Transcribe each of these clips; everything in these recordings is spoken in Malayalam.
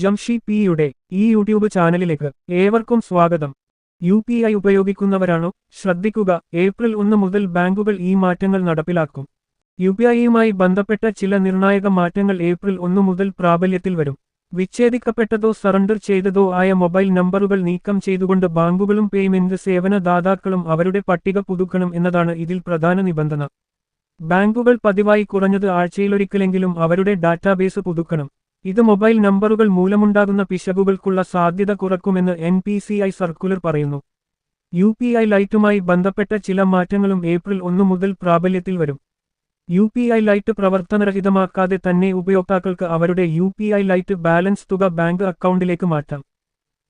ജംഷി പിയുടെ ഈ യൂട്യൂബ് ചാനലിലേക്ക് ഏവർക്കും സ്വാഗതം. യു പി ഐ ഉപയോഗിക്കുന്നവരാണോ? ശ്രദ്ധിക്കുക ഏപ്രിൽ ഒന്ന് മുതൽ ബാങ്കുകൾ ഈ മാറ്റങ്ങൾ നടപ്പിലാക്കും. യു പി ഐയുമായി ബന്ധപ്പെട്ട ചില നിർണായക മാറ്റങ്ങൾ ഏപ്രിൽ ഒന്ന് മുതൽ പ്രാബല്യത്തിൽ വരും. വിച്ഛേദിക്കപ്പെട്ടതോ സറണ്ടർ ചെയ്തതോ ആയ മൊബൈൽ നമ്പറുകൾ നീക്കം ചെയ്തുകൊണ്ട് ബാങ്കുകളും പേയ്മെന്റ് സേവന ദാതാക്കളും അവരുടെ പട്ടിക പുതുക്കണം എന്നതാണ് ഇതിൽ പ്രധാന നിബന്ധന. ബാങ്കുകൾ പതിവായി കുറഞ്ഞത് ആഴ്ചയിലൊരിക്കലെങ്കിലും അവരുടെ ഡാറ്റാബേസ് പുതുക്കണം. ഇത് മൊബൈൽ നമ്പറുകൾ മൂലമുണ്ടാകുന്ന പിശകുകൾക്കുള്ള സാധ്യത കുറക്കുമെന്ന് N P C I circular പറയുന്നു. യു പി ഐ ലൈറ്റുമായി ബന്ധപ്പെട്ട ചില മാറ്റങ്ങളും ഏപ്രിൽ ഒന്ന് മുതൽ പ്രാബല്യത്തിൽ വരും. യു പി ഐ ലൈറ്റ് പ്രവർത്തനരഹിതമാക്കാതെ തന്നെ ഉപയോക്താക്കൾക്ക് അവരുടെ U P I lite balance തുക ബാങ്ക് അക്കൗണ്ടിലേക്ക് മാറ്റാം.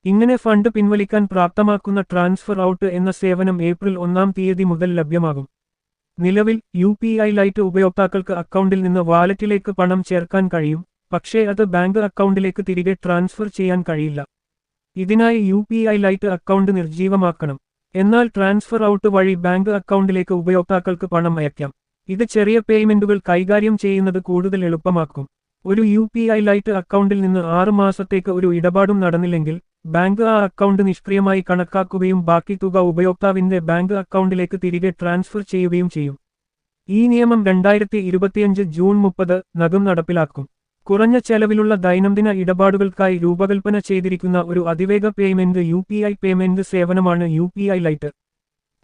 ഇങ്ങനെ ഫണ്ട് പിൻവലിക്കാൻ പ്രാപ്തമാക്കുന്ന ട്രാൻസ്ഫർ ഔട്ട് എന്ന സേവനം ഏപ്രിൽ ഒന്നാം തീയതി മുതൽ ലഭ്യമാകും. നിലവിൽ യു പി ഐ ലൈറ്റ് ഉപയോക്താക്കൾക്ക് അക്കൗണ്ടിൽ നിന്ന് വാലറ്റിലേക്ക് പണം ചേർക്കാൻ കഴിയും. പക്ഷേ അത് ബാങ്ക് അക്കൗണ്ടിലേക്ക് തിരികെ ട്രാൻസ്ഫർ ചെയ്യാൻ കഴിയില്ല. ഇതിനായി U P I lite account നിർജീവമാക്കണം. എന്നാൽ ട്രാൻസ്ഫർ ഔട്ട് വഴി ബാങ്ക് അക്കൗണ്ടിലേക്ക് ഉപയോക്താക്കൾക്ക് പണം അയക്കാം. ഇത് ചെറിയ പേയ്മെന്റുകൾ കൈകാര്യം ചെയ്യുന്നത് കൂടുതൽ എളുപ്പമാക്കും. ഒരു യു പി ഐ ലൈറ്റ് അക്കൗണ്ടിൽ നിന്ന് ആറ് മാസത്തേക്ക് ഒരു ഇടപാടും നടന്നില്ലെങ്കിൽ ബാങ്ക് ആ അക്കൗണ്ട് നിഷ്ക്രിയമായി കണക്കാക്കുകയും ബാക്കി തുക ഉപയോക്താവിന്റെ ബാങ്ക് അക്കൗണ്ടിലേക്ക് തിരികെ ട്രാൻസ്ഫർ ചെയ്യുകയും ചെയ്യും. ഈ നിയമം രണ്ടായിരത്തി ഇരുപത്തിയഞ്ച് ജൂൺ മുപ്പത് നഗം നടപ്പിലാക്കും. കുറഞ്ഞ ചെലവിലുള്ള ദൈനംദിന ഇടപാടുകൾക്കായി രൂപകൽപ്പന ചെയ്തിരിക്കുന്ന ഒരു അതിവേഗ payment U P I payment സേവനമാണ് യു പി ഐ ലൈറ്റ്.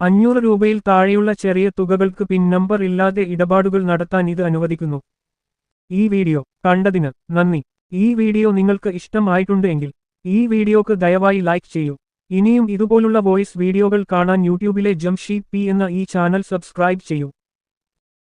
അഞ്ഞൂറ് രൂപയിൽ താഴെയുള്ള ചെറിയ തുകകൾക്ക് പിൻ നമ്പർ ഇല്ലാതെ ഇടപാടുകൾ നടത്താൻ ഇത് അനുവദിക്കുന്നു. ഈ വീഡിയോ കണ്ടതിന് നന്ദി. ഈ വീഡിയോ നിങ്ങൾക്ക് ഇഷ്ടമായിട്ടുണ്ട് എങ്കിൽ ഈ വീഡിയോക്ക് ദയവായി ലൈക്ക് ചെയ്യൂ. ഇനിയും ഇതുപോലുള്ള വോയിസ് വീഡിയോകൾ കാണാൻ യൂട്യൂബിലെ ജംഷി പി എന്ന ഈ ചാനൽ സബ്സ്ക്രൈബ് ചെയ്യൂ.